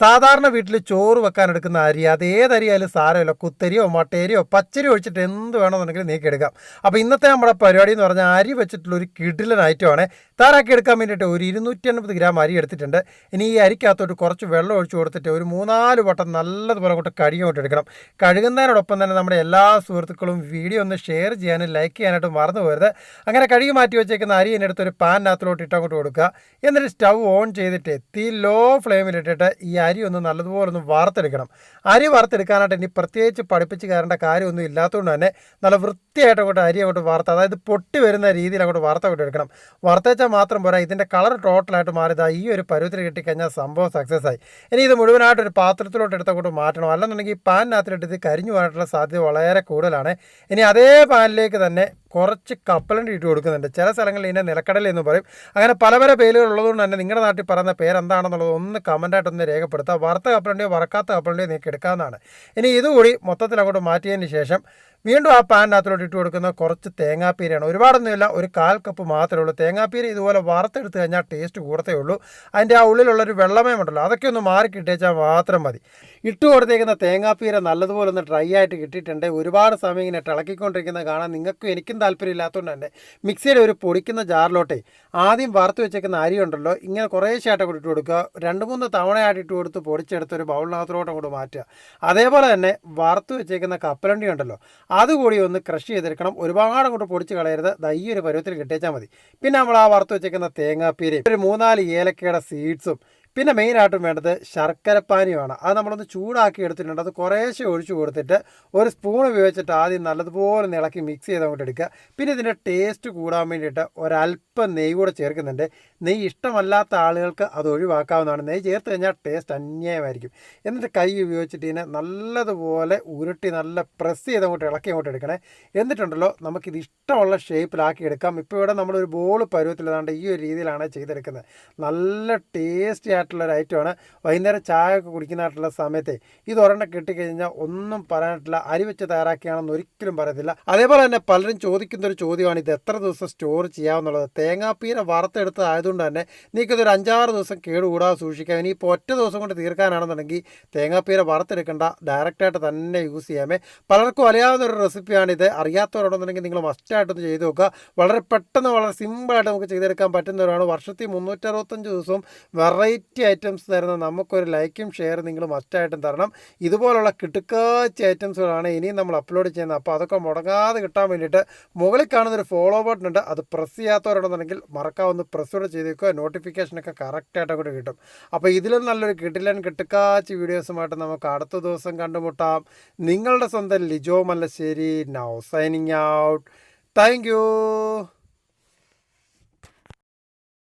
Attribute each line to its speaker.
Speaker 1: സാധാരണ വീട്ടിൽ ചോറ് വെക്കാൻ എടുക്കുന്ന അരി അത് ഏതരിയായാലും സാരമില്ല. കുത്തരിയോ മട്ടേരിയോ പച്ചരി ഒഴിച്ചിട്ട് എന്ത് വേണമെന്നുണ്ടെങ്കിലും നീക്കി എടുക്കാം. അപ്പോൾ ഇന്നത്തെ നമ്മുടെ പരിപാടി എന്ന് പറഞ്ഞാൽ അരി വെച്ചിട്ടുള്ള ഒരു കിടിലൻ ഐറ്റമാണ് താറാക്കി എടുക്കാൻ വേണ്ടിയിട്ട് ഒരു ഇരുന്നൂറ്റി അൻപത് ഗ്രാം അരി എടുത്തിട്ടുണ്ട്. ഇനി ഈ അരിക്കകത്തോട്ട് കുറച്ച് വെള്ളം ഒഴിച്ച് കൊടുത്തിട്ട് ഒരു മൂന്നാൽ വട്ടം നല്ലതുപോലെ കൊണ്ട് കഴുകിയോട്ട് എടുക്കണം. കഴുകുന്നതിനോടൊപ്പം തന്നെ നമ്മുടെ എല്ലാ സുഹൃത്തുക്കളും വീഡിയോ ഒന്ന് ഷെയർ ചെയ്യാനും ലൈക്ക് ചെയ്യാനായിട്ട് മറന്നു പോകരുത്. അങ്ങനെ കഴുകി മാറ്റി വെച്ചേക്കുന്ന അരി എന്നെടുത്ത് ഒരു പാനിനകത്തിലോട്ട് ഇട്ടങ്ങോട്ട് കൊടുക്കുക. എന്നിട്ട് സ്റ്റൗ ഓൺ ചെയ്തിട്ട് തീ ലോ ഫ്ലെയിമിലിട്ടിട്ട് ഈ അരി ഒന്ന് നല്ലതുപോലെ ഒന്ന് വാർത്തെടുക്കണം. അരി വാർത്തെടുക്കാനായിട്ട് ഇനി പ്രത്യേകിച്ച് പഠിപ്പിച്ച് കയറേണ്ട കാര്യമൊന്നും ഇല്ലാത്തതുകൊണ്ട് തന്നെ നല്ല വൃത്തിയായിട്ട് അങ്ങോട്ട് അരി അങ്ങോട്ട് വാർത്ത അതായത് പൊട്ടി വരുന്ന രീതിയിൽ അങ്ങോട്ട് വാർത്ത അങ്ങോട്ട് എടുക്കണം. വറുത്തേച്ചാൽ മാത്രം പോരാ ഇതിന്റെ കളർ ടോട്ടലായിട്ട് മാറിയതാ ഈ ഒരു പരുവത്തിൽ കിട്ടിക്കഴിഞ്ഞാൽ സംഭവം സക്സസ് ആയി. ഇനി ഇത് മുഴുവനായിട്ട് ഒരു പാത്രത്തിലോട്ട് എടുത്ത് അങ്ങോട്ട് മാറ്റണം. അല്ലെന്നുണ്ടെങ്കിൽ ഈ പാനിനകത്തിലിട്ട് ഇത് കരിഞ്ഞു പോകാനുള്ള സാധ്യത വളരെ കൂടുതലാണ്. ഇനി അതേ പാനിലേക്ക് തന്നെ കുറച്ച് കപ്പലണ്ടി ഇട്ട് കൊടുക്കുന്നുണ്ട്. ചില സ്ഥലങ്ങളിൽ ഇതിനെ നിലക്കടല എന്ന് പറയും. അങ്ങനെ പല പല പേരുകൾ ഉള്ളതുകൊണ്ട് തന്നെ നിങ്ങളുടെ നാട്ടിൽ പറയുന്ന പേരെന്താണെന്നുള്ളത് ഒന്ന് കമന്റായിട്ടൊന്ന് രേഖപ്പെടുത്തുക. വറുത്ത കപ്പലണ്ടിയോ വറക്കാത്ത കപ്പലണ്ടിയോ നിങ്ങൾക്ക് എടുക്കാവുന്നതാണ്. ഇനി ഇതുകൂടി മൊത്തത്തിൽ അങ്ങോട്ട് മാറ്റിയതിന് ശേഷം വീണ്ടും ആ പാനിനകത്തോട്ട് ഇട്ട് കൊടുക്കുന്ന കുറച്ച് തേങ്ങാപ്പീരയാണ്. ഒരുപാടൊന്നുമില്ല ഒരു കാൽ കപ്പ് മാത്രമേ ഉള്ളൂ. തേങ്ങാപ്പീര ഇതുപോലെ വറുത്തെടുത്ത് കഴിഞ്ഞാൽ ടേസ്റ്റ് കൂടത്തേ ഉള്ളൂ. അതിന്റെ ആ ഉള്ളിലുള്ളൊരു വെള്ളമയമുണ്ടല്ലോ അതൊക്കെ ഒന്ന് മാറി കിട്ടിയേച്ചാൽ മാത്രം മതി. ഇട്ട് കൊടുത്തേക്കുന്ന തേങ്ങാപ്പീര നല്ലതുപോലെ ഒന്ന് ഡ്രൈ ആയിട്ട് കിട്ടിയിട്ടുണ്ട്. ഒരുപാട് സമയം ഇങ്ങനെ തിളക്കിക്കൊണ്ടിരിക്കുന്നത് കാണാൻ നിങ്ങൾക്കും എനിക്കും താല്പര്യം ഇല്ലാത്തതുകൊണ്ട് തന്നെ മിക്സിയിൽ ഒരു പൊടിക്കുന്ന ജാറിലോട്ടേ ആദ്യം വറുത്ത് വെച്ചേക്കുന്ന അരി ഉണ്ടല്ലോ ഇങ്ങനെ കുറേശ്ശായിട്ട് കൂടി ഇട്ട് കൊടുക്കുക. രണ്ട് മൂന്ന് തവണയായിട്ട് ഇട്ട് കൊടുത്ത് പൊടിച്ചെടുത്ത് ഒരു ബൗളിനകത്തോട്ട് അങ്ങോട്ട് മാറ്റുക. അതേപോലെ തന്നെ വറുത്ത് വെച്ചേക്കുന്ന കപ്പലണ്ടി ഉണ്ടല്ലോ അതുകൂടി ഒന്ന് ക്രഷ് ചെയ്തെടുക്കണം. ഒരുപാട് അങ്ങോട്ട് പൊടിച്ച് കളയരുത്. ദാ ഈ ഒരു പരുവത്തിൽ കിട്ടിയേച്ചാൽ മതി. പിന്നെ നമ്മൾ ആ വറുത്ത് വെച്ചേക്കുന്ന തേങ്ങാപ്പീരയും ഒരു മൂന്നാൽ ഏലക്കയുടെ സീഡ്സും പിന്നെ മെയിനായിട്ടും വേണ്ടത് ശർക്കരപ്പാനിയുമാണ് അത് നമ്മളൊന്ന് ചൂടാക്കി എടുത്തിട്ടുണ്ട്. അത് കുറേശ്ശെ ഒഴിച്ചു കൊടുത്തിട്ട് ഒരു സ്പൂൺ ഉപയോഗിച്ചിട്ട് ആദ്യം നല്ലതുപോലെ ഇളക്കി മിക്സ് ചെയ്ത് അങ്ങോട്ട് എടുക്കുക. പിന്നെ ഇതിന്റെ ടേസ്റ്റ് കൂടാൻ വേണ്ടിയിട്ട് ഒരല്പം നെയ്യ് കൂടെ ചേർക്കുന്നുണ്ട്. നെയ്യ് ഇഷ്ടമല്ലാത്ത ആളുകൾക്ക് അത് ഒഴിവാക്കാവുന്നതാണ്. നെയ്യ് ചേർത്ത് കഴിഞ്ഞാൽ ടേസ്റ്റ് അന്യായമായിരിക്കും. എന്നിട്ട് കൈ ഉപയോഗിച്ചിട്ട് ഇതിനെ നല്ലതുപോലെ ഉരുട്ടി നല്ല പ്രസ് ചെയ്ത് അങ്ങോട്ട് ഇളക്കി അങ്ങോട്ട് എടുക്കണേ. എന്നിട്ടുണ്ടല്ലോ നമുക്കിത് ഇഷ്ടമുള്ള ഷേപ്പിലാക്കി എടുക്കാം. ഇപ്പോൾ ഇവിടെ നമ്മളൊരു ബോൾ പരുവത്തിലാണ്ട് ഈ ഒരു രീതിയിലാണ് ചെയ്തെടുക്കുന്നത്. നല്ല ടേസ്റ്റി ആയിട്ടുള്ള ഒരു ഐറ്റമാണ് വൈകുന്നേരം ചായ ഒക്കെ കുടിക്കുന്നതായിട്ടുള്ള സമയത്തെ ഇത് ഒരെണ്ണം കിട്ടിക്കഴിഞ്ഞാൽ ഒന്നും പറയാനായിട്ടില്ല. അരി വെച്ച് തയ്യാറാക്കിയാണെന്ന് ഒരിക്കലും പറയത്തില്ല. അതേപോലെ തന്നെ പലരും ചോദിക്കുന്ന ഒരു ചോദ്യമാണ് ഇത് എത്ര ദിവസം സ്റ്റോർ ചെയ്യാമെന്നുള്ളത്? തേങ്ങാപ്പീര വറുത്തെടുത്തതായതുകൊണ്ട് തന്നെ നിങ്ങൾക്കിതൊരു അഞ്ചാറ് ദിവസം കേടുകൂടാതെ സൂക്ഷിക്കാം. ഇനി ഇപ്പോൾ ഒറ്റ ദിവസം കൊണ്ട് തീർക്കാനാണെന്നുണ്ടെങ്കിൽ തേങ്ങാപ്പീര വറുത്തെടുക്കേണ്ട. ഡയറക്റ്റായിട്ട് തന്നെ യൂസ് ചെയ്യാമേ. പലർക്കും അറിയാവുന്ന ഒരു റെസിപ്പിയാണിത് അറിയാത്തവരുണ്ടെന്നുണ്ടെങ്കിൽ നിങ്ങൾ മസ്റ്റായിട്ടൊന്ന് ചെയ്ത് നോക്കുക. വളരെ പെട്ടെന്ന് വളരെ സിമ്പിളായിട്ട് നമുക്ക് ചെയ്തെടുക്കാൻ പറ്റുന്നവരാണ്. വർഷത്തിൽ മുന്നൂറ്ററുപത്തഞ്ച് ദിവസവും വെറൈറ്റി ഐറ്റംസ് തരുന്ന നമുക്കൊരു ലൈക്കും ഷെയർ നിങ്ങൾ മസ്റ്റായിട്ടും തരണം. ഇതുപോലുള്ള കിട്ടുക്കാച്ച ഐറ്റംസുകളാണ് ഇനിയും നമ്മൾ അപ്ലോഡ് ചെയ്യുന്നത്. അപ്പോൾ അതൊക്കെ മുടങ്ങാതെ കിട്ടാൻ വേണ്ടിയിട്ട് മുകളിൽ കാണുന്നൊരു ഫോളോ ബട്ടൺ ഉണ്ട്. അത് പ്രസ് ചെയ്യാത്തവരുണ്ടെന്നുണ്ടെങ്കിൽ മറക്കാവുന്ന പ്രസ് കൂടെ ചെയ്ത് വെക്കുക. നോട്ടിഫിക്കേഷനൊക്കെ കറക്റ്റായിട്ട് കൂടെ കിട്ടും. അപ്പോൾ ഇതിലും നല്ലൊരു കിട്ടില്ലാൻ കിട്ടുക്കാച്ച് വീഡിയോസുമായിട്ട് നമുക്ക് അടുത്ത ദിവസം കണ്ടുമുട്ടാം. നിങ്ങളുടെ സ്വന്തം Lijo Mallassery. Now signing out thank